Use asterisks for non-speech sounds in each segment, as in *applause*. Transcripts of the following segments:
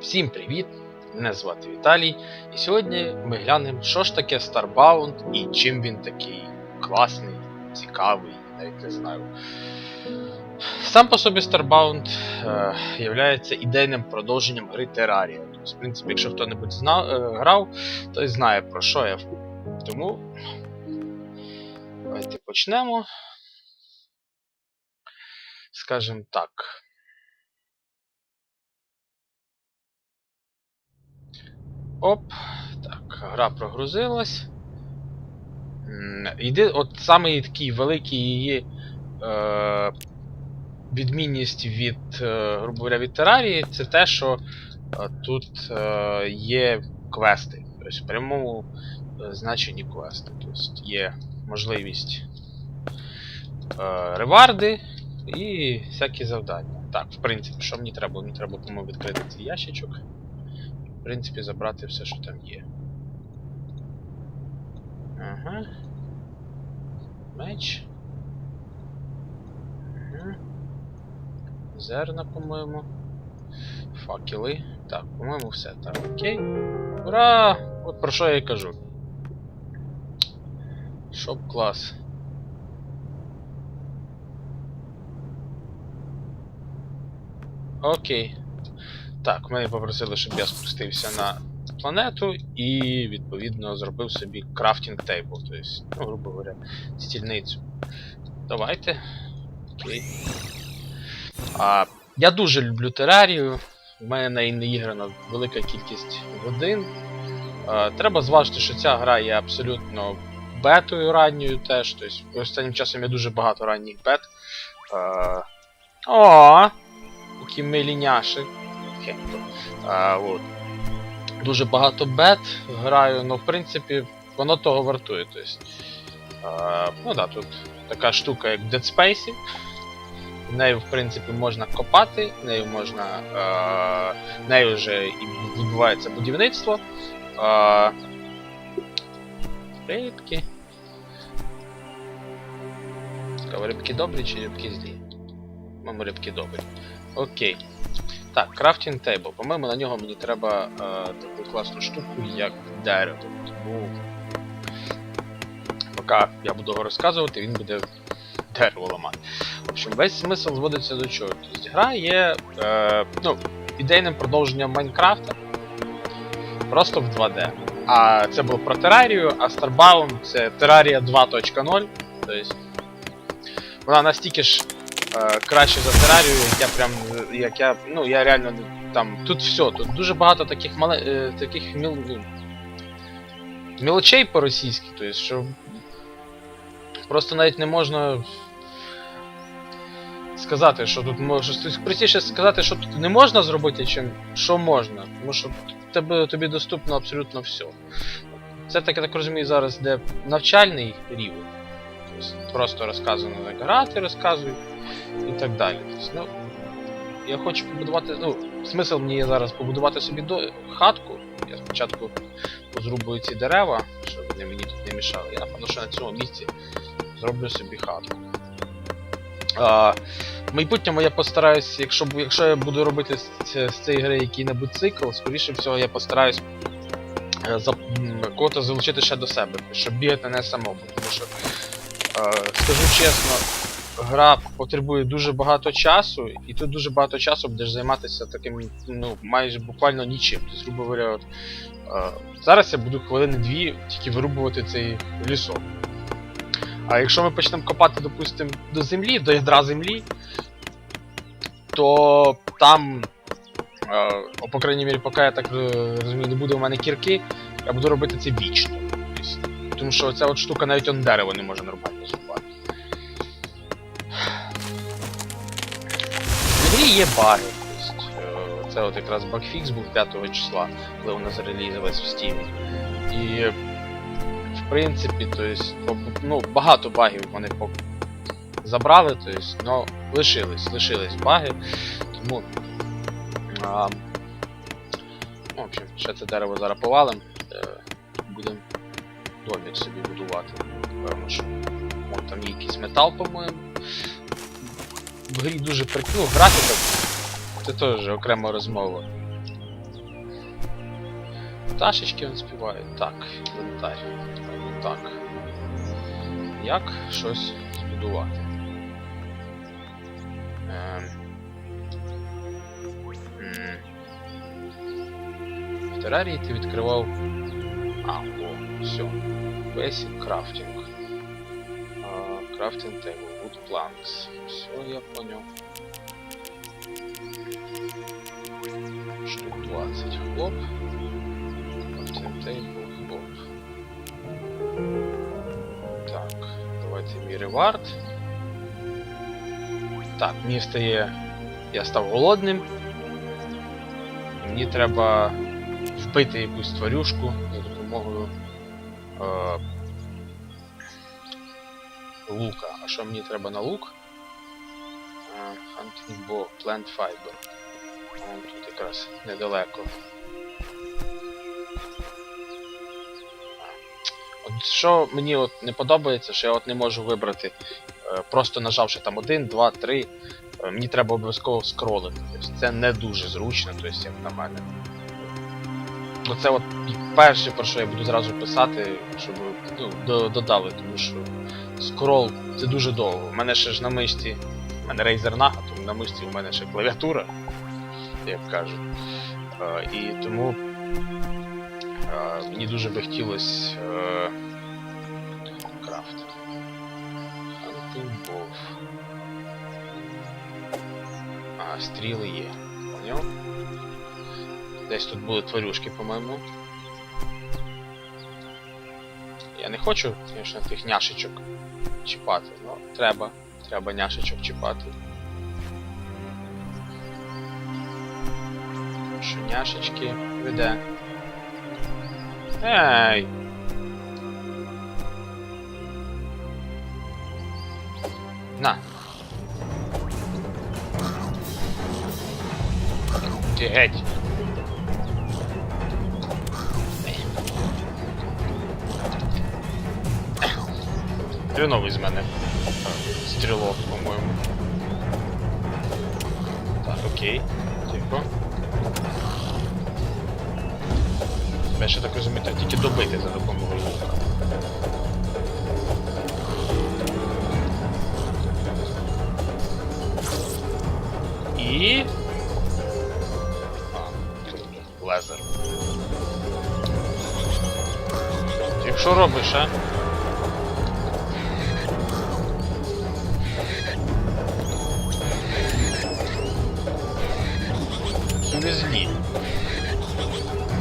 Всім привіт! Мене звати Віталій, і сьогодні ми глянемо, що ж таке Starbound і чим він такий класний, цікавий, навіть не знаю. Сам по собі Starbound е, є ідейним продовженням гри Terraria. Тобто, в принципі, якщо хто-небудь зна, е, грав, той знає про що я. Тому давайте почнемо. Скажем так. Оп. Так, гра прогрузилась. М, от саме такий великий її е, відмінність від, е, грубо говоря, від Терарії, це те, що е, тут е, є квести. Тобто в прямому е, значенні квести. Тобто є можливість е, реварди і всякі завдання. Так, в принципі, що мені треба? Мені треба, по-моєму, відкрити цей ящичок принципі, забрати все, що там є. Ага. Меч. Ага. Зерна, по-моєму. Факели. Так, по-моєму, все. Так, окей. Ура! От про що я і кажу. Шоп клас. Окей. Так, мене попросили, щоб я спустився на планету і, відповідно, зробив собі крафтінг тейбл, тобто, ну, грубо говоря, стільницю. Давайте. Окей. А, я дуже люблю терарію. У мене на не іграна велика кількість годин. А, треба зважити, що ця гра є абсолютно бетою ранньою теж. Тобто, останнім часом є дуже багато ранніх бет. А, о! Які милі Хекто. А, от. Дуже багато бет граю, але в принципі воно того вартує. Тобто, а, ну да, тут така штука, як в Dead Space. Нею, в принципі, можна копати, нею можна. А, нею вже і відбувається будівництво. А, рибки. Рибки добрі чи рибки злі? Мамо, рибки добрі. Окей. Так, крафтінг тейбл. По-моєму, на нього мені треба е, таку класну штуку, як дерево. Тому поки я буду його розказувати, він буде дерево ламати. В общем, весь смисл зводиться до чого. Тобто гра є е, ну, ідейним продовженням Майнкрафта. Просто в 2D. А це було про Терарію, а Starbound це Terraria 2.0. Тобто вона настільки ж краще за терарію, я прям. Як я. Ну, я реально там. Тут все, тут дуже багато таких мале, е, таких міл, ну, мілочей по-російськи, тобто, що просто навіть не можна сказати, що тут може. Простіше сказати, що тут не можна зробити, чим що можна. Тому що тебе, тобі доступно абсолютно все. Це так, я так розумію, зараз де навчальний рівень. Просто розказано, як грати, розказують і так далі. Тобто, ну, я хочу побудувати. Ну, смисл мені зараз побудувати собі до... хатку. Я спочатку позрубую ці дерева, щоб вони мені тут не мішали. Я напевно, що на цьому місці зроблю собі хатку. А, в майбутньому я постараюсь, якщо, якщо я буду робити з, з цієї гри який-небудь цикл, скоріше всього я постараюсь е, за, м, кого-то залучити ще до себе, щоб бігати не самому. Тому що, скажу чесно, гра потребує дуже багато часу, і тут дуже багато часу будеш займатися таким, ну, майже буквально нічим. Тобто, грубо говоря, от, е, зараз я буду хвилини-дві тільки вирубувати цей лісок. А якщо ми почнемо копати, допустимо, до землі, до ядра землі, то там, е, по крайній мірі, поки я так е, розумію, не буде у мене кірки, я буду робити це вічно. Тому що ця от штука навіть он дерево не може нормально зрубати. В грі є баги. Е, це от якраз багфікс був 5 числа, коли вона зарелізилась в Steam. І в принципі, то есть, ну, багато багів вони забрали, то есть, но лишились, лишились баги. Тому. А, ну, в общем, ще це дерево зараз повалим. Е, будемо домик собі будувати. Певно, що. Вон там є якийсь метал, по-моєму. В грі дуже прик... Ну, графіка. Це теж окрема розмова. пташечки він співає. Так, інвентар. Так. Як щось збудувати? Ем. В терарії ти відкривав. А, о, все. Basic crafting. Crafting table, wood planks. Все, я понял. Штук 20 хлоп. Crafting table, хлоп. Так, давайте мій ревард. Так, мені стає. Я став голодним. Мені треба вбити якусь тварюшку лука. А що мені треба на лук? Е, Hunting bow, plant fiber. Вон тут якраз недалеко. От що мені от не подобається, що я от не можу вибрати, е, просто нажавши там 1, 2, 3, е, мені треба обов'язково скролити. Тобто це не дуже зручно, тобто, як на мене. Це от перше, про що я буду зразу писати, щоб ну, додали, тому що скрол це дуже довго. У мене ще ж на мишці, у мене Razer Naga, тому на мишці у мене ще клавіатура, як кажуть. Е, і тому е, мені дуже би хотілося е, крафт. Hunting. А, стріли є. Поняв? Десь тут були тварюшки, по-моєму. Я не хочу, звісно, тих няшечок чіпати, але треба. Треба няшечок чіпати. Що няшечки веде. Ей! На. Ти геть. Хреновий з мене. Стрілок, по-моєму. Так, окей. Тихо. Я ще так розумію, треба тільки добити за допомогою. І. А, лезер. Ти що робиш, а?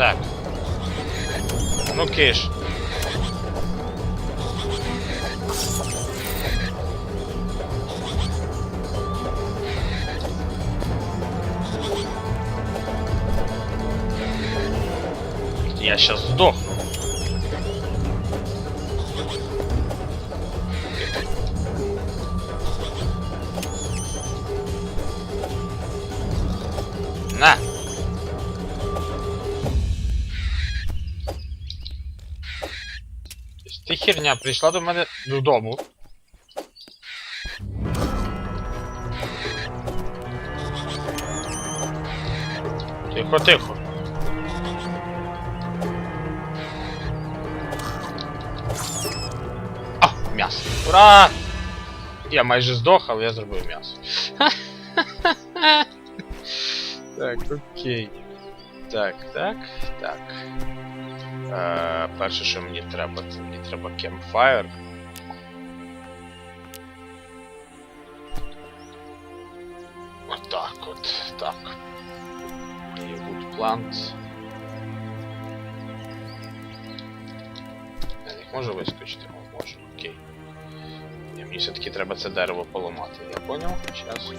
Так. Ну киш. Я сейчас сдохну. Херня прийшла до мене додому. Тихо, тихо. А, м'ясо. Ура! Я майже здох, але я зробив м'ясо. *laughs* так, окей. Так, так, так. Е, перше, що мені треба, це мені треба campfire. Отак от, так. І wood plants. Я не можу вискочити, О, можу, окей. Мені все-таки треба це дерево поламати. Я поняв? Щас.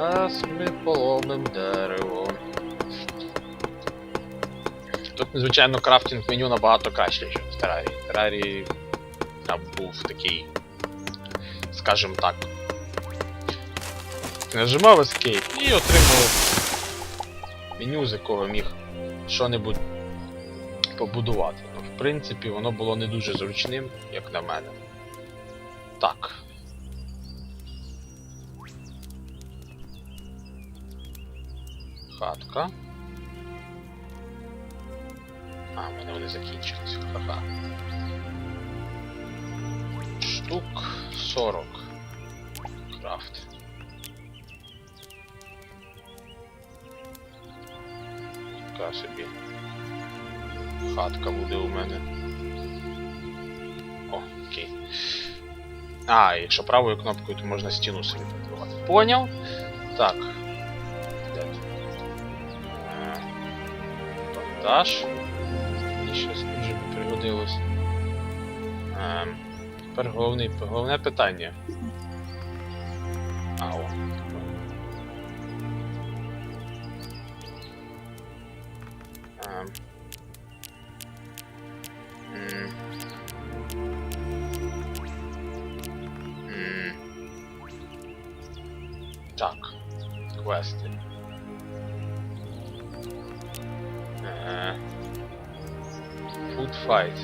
Зараз ми поломим дерево. Тут, звичайно, крафтинг меню набагато краще, ніж в Терарії. В Терарії я був такий, скажімо так. Нажимав Escape і отримав меню, з якого міг що-небудь побудувати. Ну, в принципі, воно було не дуже зручним, як на мене. Так. Мене вони закінчились. Ха-ха. Штук 40. Крафт. Така собі. Хатка буде у мене. О, окей. А, якщо правою кнопкою, то можна стіну собі побудувати. Поняв? Так. Бандаж. Щось дуже пригодилось. Ем, тепер головне, головне питання. А. М. Так. Квести. Е. Food fight.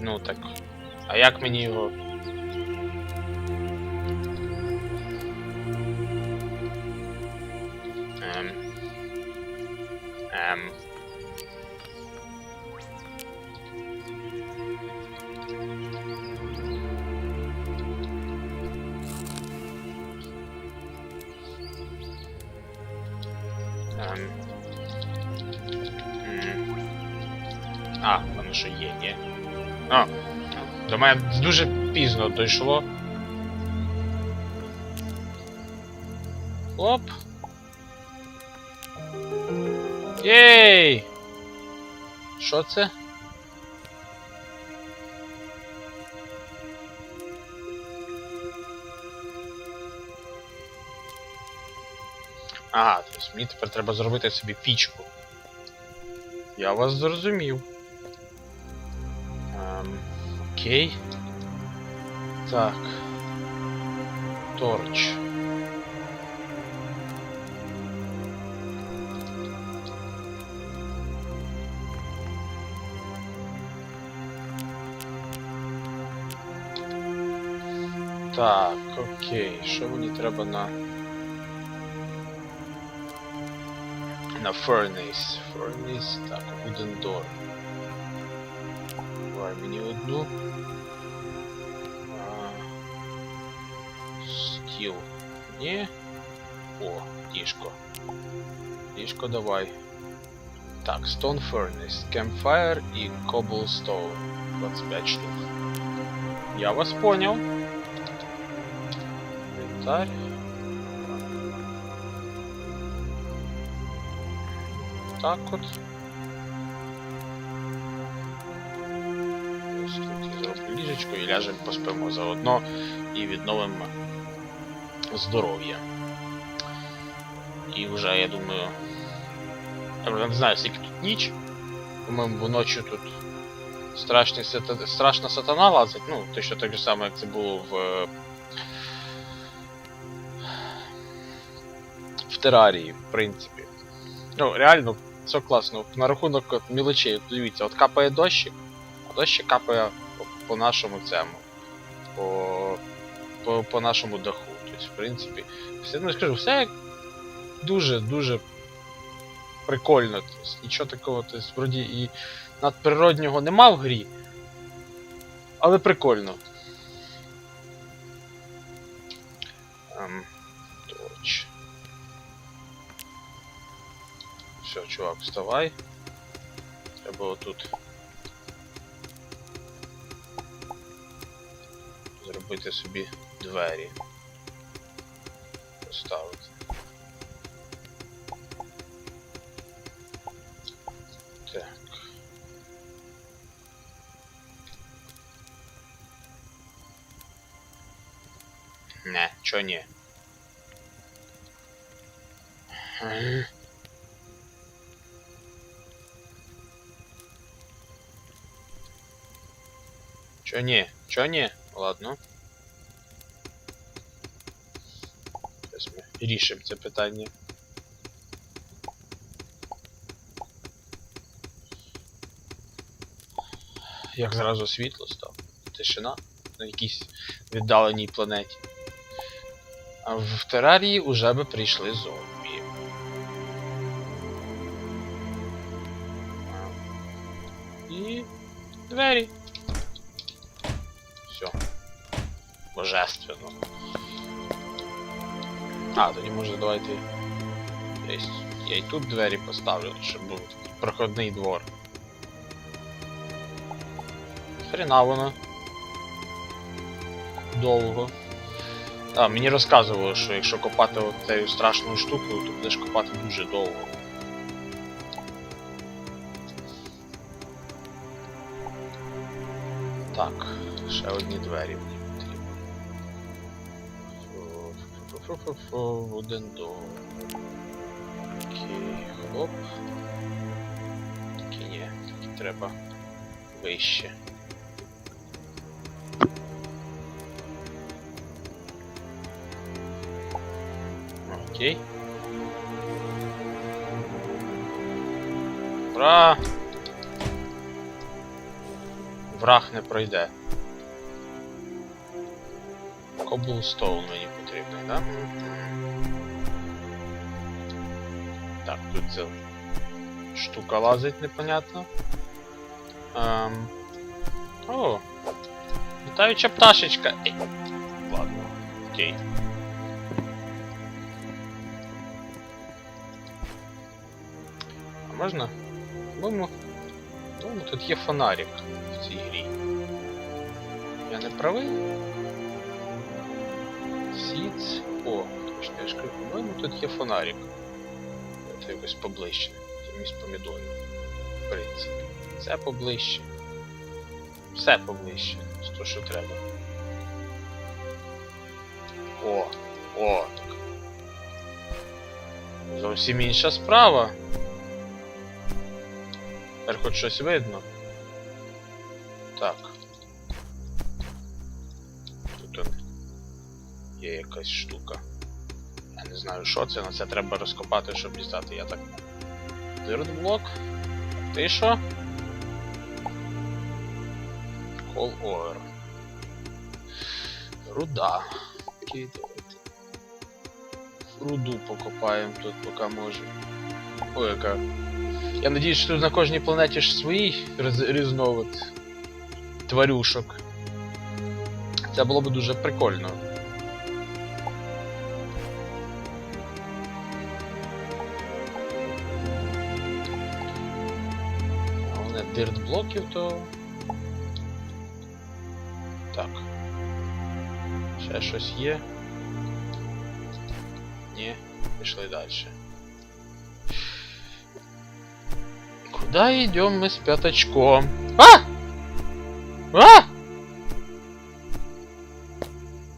Ну так. А як мені його. А, до мене дуже пізно дійшло. Оп. Єй! Що це? Ага, тобто мені тепер треба зробити собі пічку. Я вас зрозумів. Окей. Так. Торч. Так, окей. Що мені треба на. На furnace. Furnace. Так, wooden door. Давай мені одну. А, Стіл. Ні. О, ліжко. Ліжко давай. Так, Stone Furnace, Campfire і Cobblestone. 25 штук. Я вас понял. Інвентарь. Так от. Я і ляжемо поспимо заодно і відновимо здоров'я. І вже, я думаю. Я не знаю, скільки тут ніч. По-моєму, вночі тут страшний сата... страшна сатана лазить. Ну, точно так же саме, як це було в. В терарії, в принципі. Ну, реально, все класно. На рахунок мілочей, дивіться, от капає дощик, а дощик капає по, нашому цьому. По, по, по нашому даху. Тобто, в принципі, все, ну, скажу, все дуже-дуже прикольно. Тобто, нічого такого, тобто, вроді і надприроднього нема в грі. Але прикольно. Ем, точ. Все, чувак, вставай. Треба отут. Зробити собі двері. Поставити. Так. Не, чо ні? Чо ні? Чо ні? Ладно. Рішимо це питання. Як зразу світло стало. тишина на якійсь віддаленій планеті. А в терарії уже би прийшли зомбі. І двері. Все. Божественно. А, тоді може давайте. Десь. Я і тут двері поставлю, щоб був такий проходний двор. Хрена воно. Довго. А, мені розказували, що якщо копати цією страшною штукою, то будеш копати дуже довго. Так, ще одні двері Фу-фу-фу-фу, Один. Окей, хоп. Такі ні, такі треба вище. Окей. Ура! Враг не пройде. Коблстоун мені потрібний, да? Так, тут ця штука лазить непонятно. Ем... О! Літаюча пташечка. Ей. Ладно, окей. А можна? По-моєму, по-моєму, тут є фонарик в цій грі. Я не правий? Сіц. О, я ж кажу, по-моєму, тут є фонарик. Це якось поближче. Замість помідорів. В принципі. Це поближче. Все поближче. З того, що треба. О, о, так. Зовсім інша справа. Тепер хоч щось видно. Якась штука. Я не знаю, що це, але це треба розкопати, щоб дістати, я так. Диртблок. Ти що? Call over. Руда. Окей, давайте. Руду покопаємо тут, поки можемо. Ой, яка. Я надіюсь, що тут на кожній планеті ж свій різ- різновид тварюшок. Це було б дуже прикольно. Головне диртблоків, то. Так. Ще щось є. Ні, пішли далі. Куда идем мы с пятачком? А! А!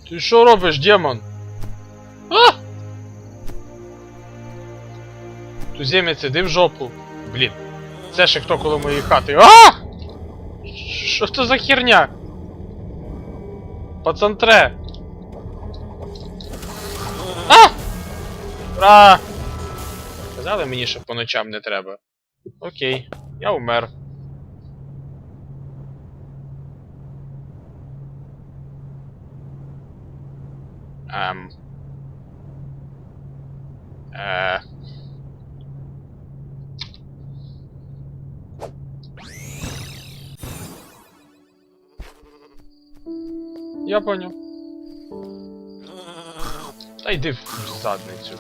Ти що робиш, демон? А! Туземець, іди в жопу. Блін. Це ще хто коло моєї хати. А! Що це за херня? Пацантре. А! Ура! Казали мені, що по ночам не треба. Окей, я умер. Ем. Е. Я понял. Та йди в задницю.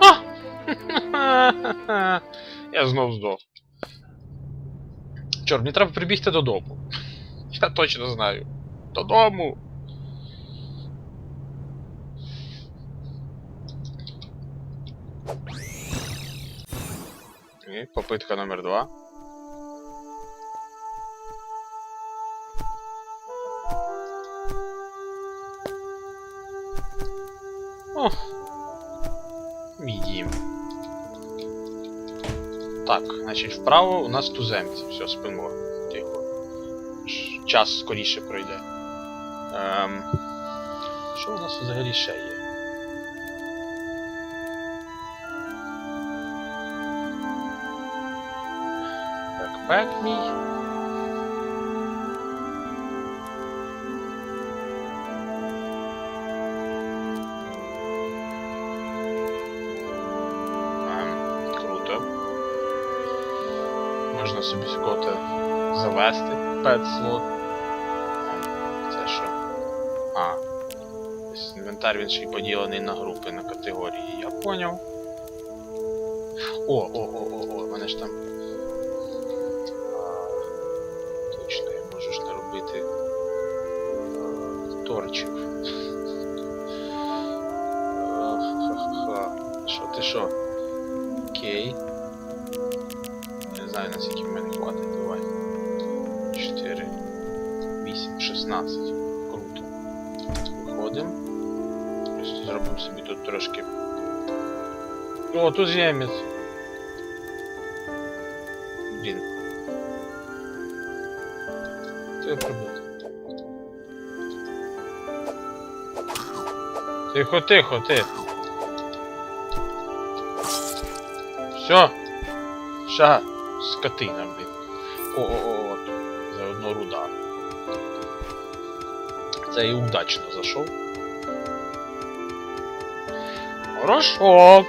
А! *laughs* Я знов здох. Чорт, мені треба прибігти додому. Я точно знаю. Додому. І попитка номер два. О, мій. Так, значить вправо у нас туземці. Все, спимо. Тихо. Час скоріше пройде. Ем... Що у нас взагалі ще є? Бекпек мій. Ем, Круто. Можна собі скота завести пет слот. Це що? А. Інвентар він ще й поділений на групи, на категорії. Я поняв. О, о, о, о, о, мене ж там. Наскільки в мене хватить, давай. 4, 8, 16. Круто. Виходимо. Просто зробимо собі тут трошки. О, тут земець. Блін. Це прибути. Тихо, тихо, ти. Все. Ша, скотина, блін. О-о-о. Заодно руда. Це і удачно зайшов. Хорошо.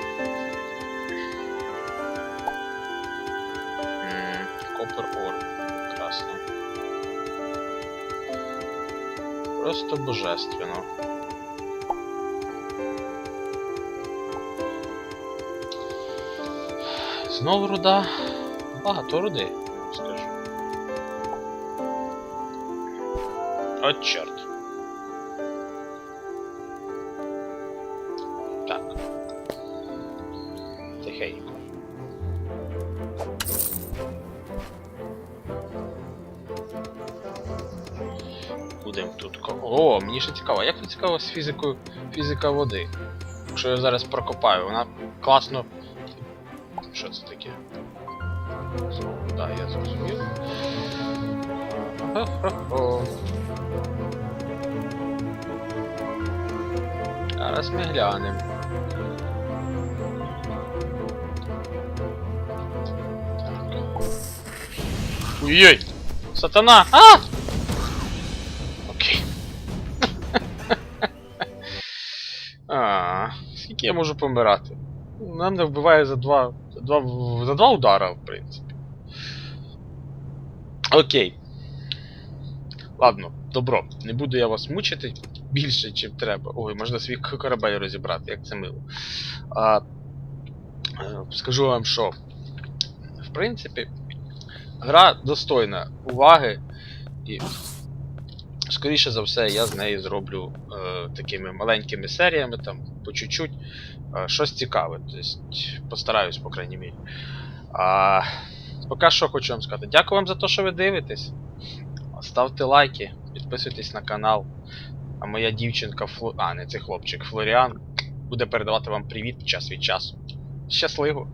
Копер ор. Прекрасно. Просто божественно. Знову руда. Багато руди, скажу. От чорт. Так. Тихенько. Будемо тут. О, мені ще цікаво, як ви цікаво з фізикою фізика води? Якщо я зараз прокопаю, вона класно. Що це таке? Знову, да, я зрозумів. Хо-хо-хо. *laughs* Зараз ми глянемо. Так. Ой-ой! Сатана! А! Окей. *laughs* А, скільки я можу помирати? Нам не вбиває за два. Два, за два удара, в принципі. Окей. Ладно, добро. Не буду я вас мучити більше, чим треба. Ой, можна свій корабель розібрати, як це мило. А, е, скажу вам, що. В принципі, гра достойна уваги і. Скоріше за все, я з неї зроблю е, такими маленькими серіями, там, по чуть-чуть, е, щось цікаве. Тобто, постараюсь, по крайній мірі. А, поки що хочу вам сказати. Дякую вам за те, що ви дивитесь. Ставте лайки, підписуйтесь на канал. А моя дівчинка Фло... А, не цей хлопчик Флоріан буде передавати вам привіт час від часу. Щасливо!